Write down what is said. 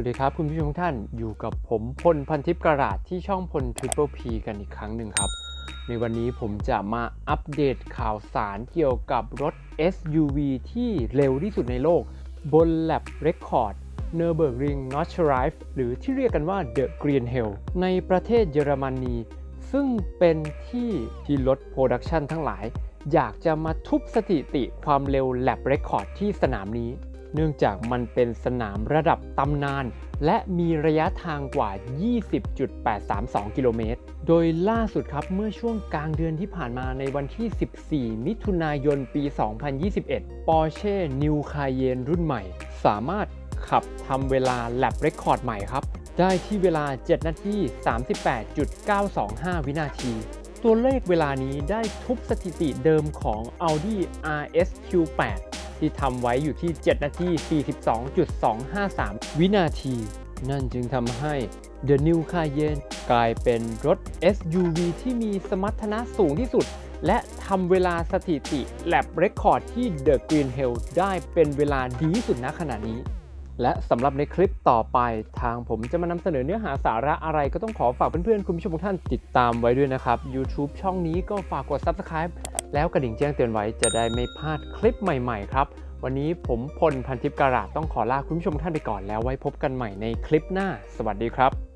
วัสดีครับคุณผู้ชมทุกท่านอยู่กับผมพลพันทิพย์กระดาษที่ช่องพล Triple P กันอีกครั้งหนึ่งครับ ในวันนี้ผมจะมาอัปเดตข่าวสารเกี่ยวกับรถ SUV ที่เร็วที่สุดในโลก บน Lab Record n u r b u r g r i n g n o t c h r i f e หรือที่เรียกกันว่า The Green Hell ในประเทศเยอรมนี ซึ่งเป็นที่ที่รถโปรดักชันทั้งหลาย อยากจะมาทุบสถิติความเร็ว Lab Record ที่สนามนี้ เนื่องจากมันเป็นสนามระดับตำนาน และมีระยะทางกว่า 20.832 กิโลเมตร โดยล่าสุดครับเมื่อช่วงกลางเดือนที่ผ่านมาในวันที่ 14 มิถุนายนปี 2021 Porsche New Cayenne รุ่นใหม่ สามารถขับทำเวลา lap record ใหม่ครับ ได้ที่เวลา 7 นาที 38.925 วินาทีตัวเลขเวลานี้ได้ทุบสถิติเดิมของ Audi RSQ8 ที่ทำไว้อยู่ที่ 7 นาที 42.253 วินาที นั่นจึงทำให้ The New Cayenne กลายเป็นรถ SUV ที่มีสมรรถนะสูงที่สุด และทำเวลาสถิติแลบเรคคอร์ดที่ The Green Hill ได้เป็นเวลาดีที่สุดณขณะนี้ และสำหรับในคลิปต่อไปทางผมจะมานำเสนอเนื้อหาสาระอะไรก็ต้องขอฝากเพื่อนๆคุณผู้ชมทุกท่านติดตามไว้ด้วยนะครับ YouTube ช่องนี้ก็ฝากกด Subscribe แล้วกระดิ่งแจ้งเตือนไว้จะได้ไม่พลาดคลิปใหม่ๆครับ วันนี้ผมพลพันทิพย์การาต้องขอลาคุณผู้ชมทุกท่านไปก่อนแล้วไว้พบกันใหม่ในคลิปหน้า สวัสดีครับ